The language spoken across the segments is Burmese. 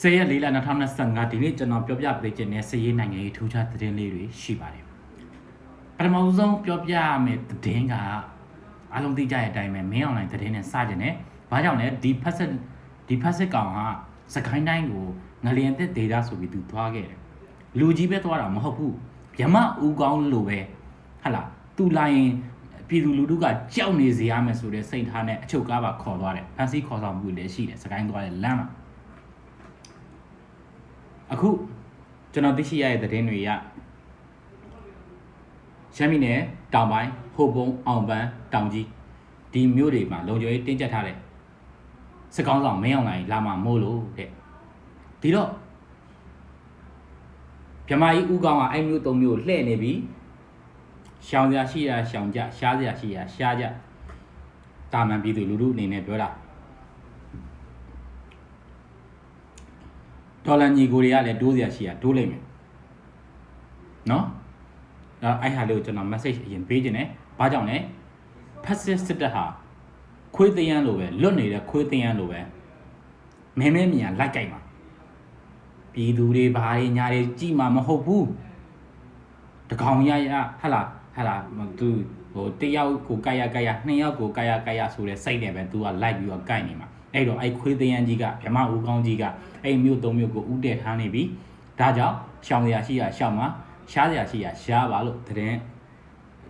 10ရက်4လ2025ဒီနေ့ကျွန်တော်ပြောပြပေးခြင်းနဲ့စည်ရေးနိုင်ငံရေးထူးခြားသတင်းလေးတွေရှိပါတယ်ပထမဆုံးပြောပြရမယ့်သတင်းကအလုံးသိကြတဲ့အတိုင်းပဲမင်းအွန်လိုင်းသတင်းနဲ့စကြတယ်။ဘာကြောင့်လဲဒီဖက်ဆက်ဒီဖက်ဆက်ကောင်ကစကိုင်းတိုင်းကိုငလျင်သက်ဒေတာဆိုပြီးသူသွားခဲ့တယ်။လူကြီးပဲသွားတာမဟုတ်ဘူး။မြမဦးကောင်းလိုပဲဟလာသူလာရင်ပြည်သူလူထုကကြောက်နေစေရမယ်ဆိုတဲ့စိတ်ထားနဲ့အချုပ်ကားပါခေါ်သွားတယ်။ဖန်စီခေါ်ဆောင်မှုလည်းရှိတယ်စကိုင်းသွားတဲ့လမ်းမှာ အခုကျွန်တော်သိရှိရတဲ့သတင်းတွေရရှမ်းပြည်နယ်တောင်ပိုင်းဟိုပုံအောင်ပန်းတောင်ကြီးဒီမြို့တွေမှာလုံခြုံရေးတင်းကျပ်ထားတယ်စကောင်းဆောင်မင်းအောင်လိုင်းလာမှာမို့လို့တဲ့ဒီတော့မြမကြီးဦးကောင်းကအဲ့မျိုးသုံးမျိုးလှည့်နေပြီရှောင်စရာရှိရာရှောင်ကြရှားစရာရှိရာရှားကြတာမန်ပြည်သူလူထုအနေနဲ့ပြောတာ ဒေါ်လာညီကိုတွေကလည်းတိုးစရာရှိရတိုးလိုက်မယ်နော်ဒါအဲ့ဟာလေးကိုကျွန်တော် message အရင်ပေးခြင်းနဲ့ဘာကြောင့်လဲဖက်စစ်စစ်တပ်ဟာခွေးသရမ်းလိုပဲလွတ်နေတဲ့ခွေးသရမ်းလိုပဲမဲမဲမြင်လိုက်ကြိုက်မှာပြည်သူတွေဘာတွေညာတွေကြည်မှာမဟုတ်ဘူးတကောင်ရရဟလာဟလာသူဟိုတယောက်ကိုကာယကာယနှစ်ယောက်ကိုကာယကာယဆိုတဲ့စိတ်နဲ့ပဲ तू ကလိုက်ပြီးတော့ကြိုက်နေမှာ အဲ့တော့အဲ့ခွေးသရမ်းကြီးကဗြမဦးကောင်းကြီးကအဲ့မြို့သုံးမြို့ကိုဥတည်ထားနေပြီဒါကြောင့်ရှောင်စရာရှိရရှောင်မှာရှားစရာရှိရရှားပါလို့သတင်း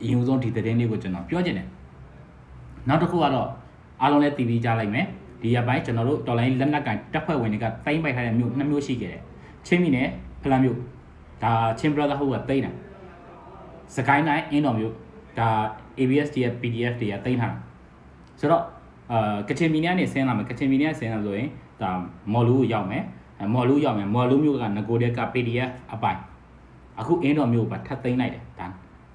အရင်ဆုံးဒီသတင်းလေးကိုကျွန်တော်ပြောချင်တယ်နောက်တစ်ခုကတော့အားလုံးလည်းတည်ပြီးကြားလိုက်မယ်ဒီရက်ပိုင်းကျွန်တော်တို့တော်လိုင်းလက်နက်ကင်တပ်ဖွဲ့ဝင်တွေကတိုင်းပိုက်ထားတဲ့မြို့နှစ်မြို့ရှိခဲ့တယ်ချင်းပြည်နယ်ဖလန်မြို့ဒါချင်း brother ဟုတ်ကတိုင်းတာစကိုင်းတိုင်းအင်းတော်မြို့ဒါ ABSD ရဲ့ PDF တွေကတိုင်းထားတာဆိုတော့ အာကချင်ပြည်နယ်ကနေဆင်းလာမယ်ကချင်ပြည်နယ်ကဆင်းလာဆိုရင်ဒါမော်လူကိုရောက်မယ်အဲမော်လူရောက်မယ်မော်လူမြို့ကငကိုတဲ့က PDF အပိုင်အခုအင်းတော်မြို့ကိုပါထပ်သိမ်းလိုက်တယ်ဒါ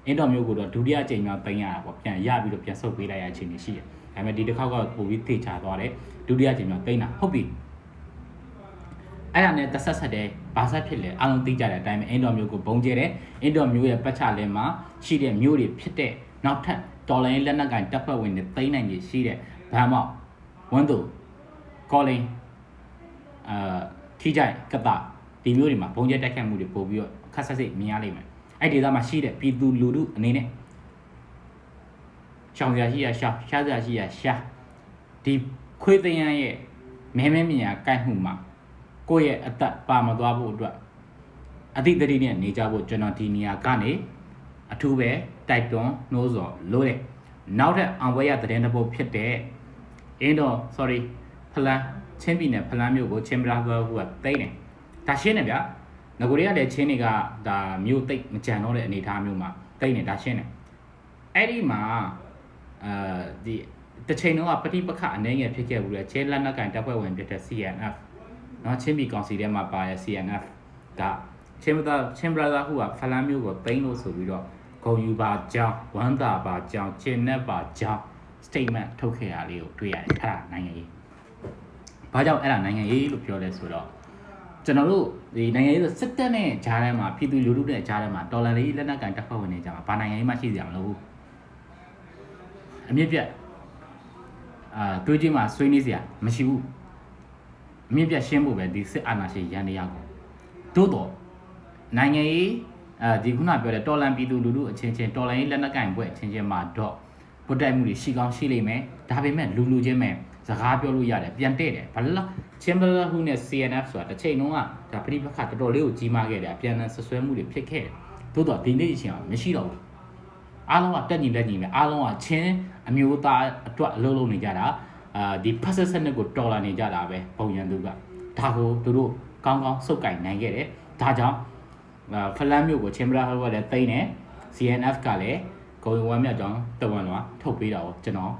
အင်းတော်မြို့ကိုတော့ဒုတိယအကြိမ်မြောက်သိမ်းရတာပေါ့ပြန်ရပြီးတော့ပြန်ဆုတ်ပေးလိုက်ရအခြေအနေရှိတယ်ဒါပေမဲ့ဒီတစ်ခေါက်ကပိုပြီးသေချာသွားတယ်ဒုတိယအကြိမ်မြောက်သိမ်းတာဟုတ်ပြီအဲ့ဒါနဲ့တဆက်ဆက်တဲ့ဘာဆက်ဖြစ်လဲအားလုံးသိကြတဲ့အတိုင်းပဲအင်းတော်မျိုးကိုဘုံကျဲတယ်အင်းတော်မျိုးရဲ့ပတ်ချလဲမှာရှိတဲ့မျိုးတွေဖြစ်တဲ့နောက်ထပ်တော်လိုင်းလက်နက်ကင်တပ်ဖွဲ့ဝင်တွေသိမ်းနိုင်ကြီးရှိတဲ့ ဗန်မောက်ဝန်းသူကောလင်းအာထိကြိုက်ကတဒီမျိုးတွေမှာဘုံကျဲတိုက်ခတ်မှုတွေပို့ပြီးတော့ခက်ဆက်စိတ်မြင်ရလိမ့်မယ်အဲ့ဒီဒေသမှာရှိတဲ့ပြည်သူလူထုအနေနဲ့ရှောင်စရာရှိရရှောင်ရှားစရာရှိရရှားဒီခွေးသရန်ရဲ့မဲမဲမြင်ရကိုက်မှုမှာကိုယ့်ရဲ့အသက်ပါမသွားဖို့အတွက်အသည့်တတိနဲ့နေကြဖို့ကျွန်တော်ဒီနေရာကနေအထူးပဲတိုက်တွန်းနှိုးဆော်လို့တဲ့နောက်ထပ်အောင်ပွဲရသတင်းတစ်ပုဒ်ဖြစ်တဲ့ အင်းတော့ sorry ဖလန်ချင်းပြည်နယ်ဖလန်မြို့ကိုချင်းပရာဘဟိုကတိတ်တယ်ဒါရှင်းတယ်ဗျငကိုတွေကလည်းချင်းတွေကဒါမြို့တိတ်မကြံတော့တဲ့အနေအထားမျိုးမှာတိတ်နေဒါရှင်းတယ်အဲ့ဒီမှာအာဒီတစ်ချိန်တော့ပဋိပက္ခအနေငယ်ဖြစ်ခဲ့ဘူးလေချင်းလက်နက်ကန်တပ်ဖွဲ့ဝင်ဖြစ်တဲ့ CNF နော်ချင်းပြည်ကောင်စီထဲမှာပါရဲ့ CNF ဒါချင်းမသားချင်း brother ဟူကဖလန်းမျိုးကိုတိမ့်လို့ဆိုပြီးတော့ဂုံယူပါကြောင်းဝမ်းသာပါကြောင်းကျင်내ပါကြောင်း statement ထုတ်ခဲ့ရလေးကိုတွေ့ရတယ်အဲ့ဒါနိုင်ငံရေးဘာကြောင့်အဲ့ဒါနိုင်ငံရေးလို့ပြောလဲဆိုတော့ကျွန်တော်တို့ဒီနိုင်ငံရေးဆိုစစ်တပ်နဲ့ဂျားထဲမှာပြည်သူလူထုနဲ့ဂျားထဲမှာဒေါ်လာလေးလက်နက်ကန်တပ်ဖွဲ့ဝင်တွေကြားမှာဘာနိုင်ငံရေးမှရှိစရာမလိုဘူးအမြင့်ပြတ်အာတွေးကြည့်မှာဆွေးနွေးစရာမရှိဘူးအမြင့်ပြတ်ရှင်းဖို့ပဲဒီစစ်အာဏာရှင်ရန်တရားကိုသို့တော့နိုင်ငံရေးအဲဒီခုနပြောတဲ့တော်လန်ပြည်သူလူထုအချင်းချင်းတော်လန်ရေးလက်နက်ကင်ဘွဲ့အချင်းချင်းမှာတော့ ပုတ်တိုက်မှုတွေရှိကောင်းရှိလိမ့်မယ်ဒါပေမဲ့လူလူချင်းပဲစကားပြောလို့ရတယ်ပြန်တဲ့တယ်ဘာလို့ချင်းဘလဟူနဲ့ CNF ဆိုတာတစ်ချိန်လုံးကဒါပြိပခါတော်တော်လေးကိုကြီးမားခဲ့တယ်အပြန်အလှန်ဆွဆွဲမှုတွေဖြစ်ခဲ့တယ်သို့တော့ဒီနေ့အချိန်ကမရှိတော့ဘူးအားလုံးကတက်ညီလက်ညီပဲအားလုံးကချင်းအမျိုးသားအတွက်အလုပ်လုပ်နေကြတာအာဒီဖက်ဆက်ဆက်နဲ့ကိုတော်လာနေကြတာပဲပုံရန်သူကဒါကိုသူတို့ကောင်းကောင်းစုပ်ကင်နိုင်ခဲ့တယ်ဒါကြောင့်အာဖလန်မျိုးကိုချင်းဘရာဟောကလည်းတိမ့်တယ် CNF ကလည်း ဂုံဝမ်းမြတ်ကြောင်းတဝန်တော့ထုတ်ပေးတာကိုကျွန်တော်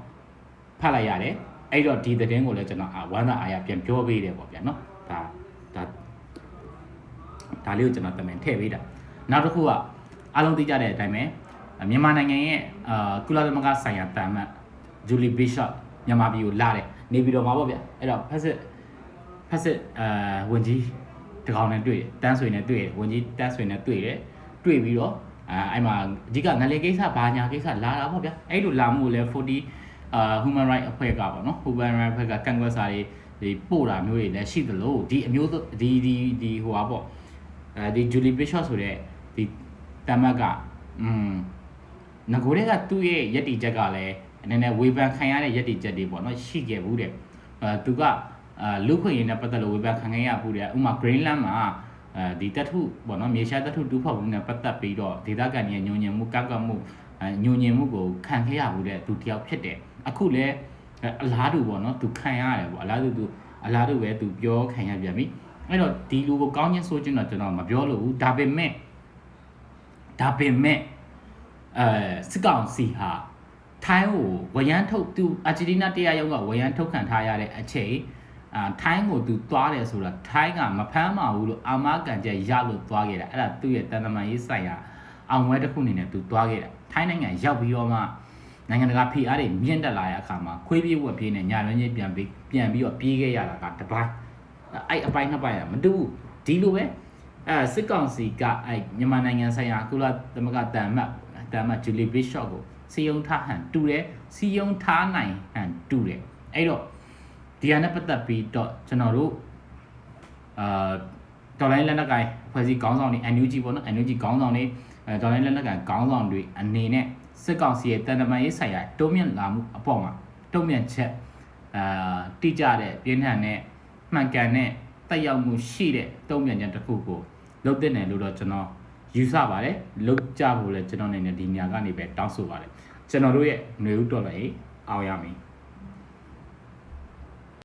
ဖတ်လိုက်ရတယ်အဲ့တော့ဒီသတင်းကိုလည်းကျွန်တော်အာဝမ်းသာအားရပြန်ပြောပေးတယ်ပေါ့ဗျာနော်ဒါဒါဒါလေးကိုကျွန်တော်တမင်ထည့်ပေးတာနောက်တစ်ခုကအားလုံးသိကြတဲ့အတိုင်းပဲမြန်မာနိုင်ငံရဲ့အာကုလသမဂ္ဂဆိုင်ရာတာမတ်ဂျူလီဘီရှော့မြန်မာပြည်ကိုလာတယ်နေပြည်တော်မှာပေါ့ဗျအဲ့တော့ဖက်စစ်ဖက်စစ်အာဝင်ကြီးတကောင်နဲ့တွေ့တယ်တန်းဆွေနဲ့တွေ့တယ်ဝင်ကြီးတန်းဆွေနဲ့တွေ့တယ်တွေ့ပြီးတော့ အာအဲ့မှာအဓိကငလေကိစ္စဘာညာကိစ္စလာတာပေါ့ဗျအဲ့လိုလာမှုလဲ40အာ human right အဖွဲ့ကပေါ့နော် human right အဖွဲ့ကကန့်ကွက်စာတွေဒီပို့တာမျိုးတွေလည်းရှိသလိုဒီအမျိုးဒီဒီဒီဟိုပါပေါ့အဲဒီ Julie Bishop ဆိုတဲ့ဒီတမတ်ကอืมငကိုတဲ့ကသူ့ရဲ့ယက်တီချက်ကလည်းအနေနဲ့ဝေဖန်ခံရတဲ့ယက်တီချက်တွေပေါ့နော်ရှိခဲ့ဘူးတဲ့အဲသူကအာလူခွင့်ရင်နဲ့ပတ်သက်လို့ဝေဖန်ခံခဲ့ရဘူးတဲ့ဥမာ Greenland မှာ အဲဒီတထုပေါ့နော်မြေရှားတထုတူးဖောက်မှုနဲ့ပတ်သက်ပြီးတော့ဒေသခံတွေညဉ့်ညင်မှုကန့်ကွက်မှုအဲညဉ့်ညင်မှုကိုခံခဲ့ရဘူးတဲ့သူတယောက်ဖြစ်တယ်အခုလည်းအလားတူပေါ့နော်သူခံရတယ်ပေါ့အလားတူသူအလားတူပဲသူပြောခံရပြန်ပြီအဲ့တော့ဒီလူကိုကောင်းချင်းဆိုချင်းတော့ကျွန်တော်မပြောလို့ဘူးဒါပေမဲ့ဒါပေမဲ့အဲစစ်ကောင်စီဟာထိုင်းကိုဝရမ်းထုတ်သူအာဂျင်တီးနားတရားရုံးကဝရမ်းထုတ်ခံထားရတဲ့အချိန် အာထိုင်းကိုသူသွားတယ်ဆိုတာထိုင်းကမဖမ်းမှာဘူးလို့အာမခံချက်ရလို့သွားခဲ့တာအဲ့ဒါသူ့ရဲ့တန်တမာရေးဆိုင်ရာအောင်ဝဲတစ်ခုအနေနဲ့သူသွားခဲ့တာထိုင်းနိုင်ငံရောက်ပြီးတော့မှနိုင်ငံတကာဖိအားတွေမြင့်တက်လာတဲ့အခါမှာခွေးပြေးဝက်ပြေးနဲ့ညာလွန်းချင်းပြန်ပြီးပြန်ပြီးတော့ပြေးခဲ့ရတာကတပိုင်းအဲ့အပိုင်းနှစ်ပိုင်းကမတူဘူးဒီလိုပဲအဲစစ်ကောင်စီကအဲ့မြန်မာနိုင်ငံဆိုင်ရာကုလသမဂ္ဂတန်မတ်တန်မတ်ဂျူလီဘစ်ရှော့ကိုစီယုံထားဟန်တူတယ်စီယုံထားနိုင်ဟန်တူတယ်အဲ့တော့ ဒီဟာနဲ့ပတ်သက်ပြီးတော့ကျွန်တော်တို့အာတော်လိုင်းလက်နက်ကိုင်ဖွဲ့စည်းခေါင်းဆောင်တွေ NUG ပေါ့နော် NUG ခေါင်းဆောင်တွေအဲတော်လိုင်းလက်နက်ကိုင်ခေါင်းဆောင်တွေအနေနဲ့စစ်ကောင်စီရဲ့တန်တမာရေးဆိုင်ရာတုံ့ပြန်လာမှုအပေါ်မှာတုံ့ပြန်ချက်အာတိကျတဲ့ပြင်းထန်တဲ့မှန်ကန်တဲ့တက်ရောက်မှုရှိတဲ့တုံ့ပြန်ချက်တစ်ခုကိုလုပ်တဲ့နယ်လို့တော့ကျွန်တော်ယူဆပါတယ်လုပ်ကြဖို့လဲကျွန်တော်အနေနဲ့ဒီညကနေပဲတောင်းဆိုပါတယ်ကျွန်တော်တို့ရဲ့ຫນွေဦးတော်လည်းအောင်ရမည်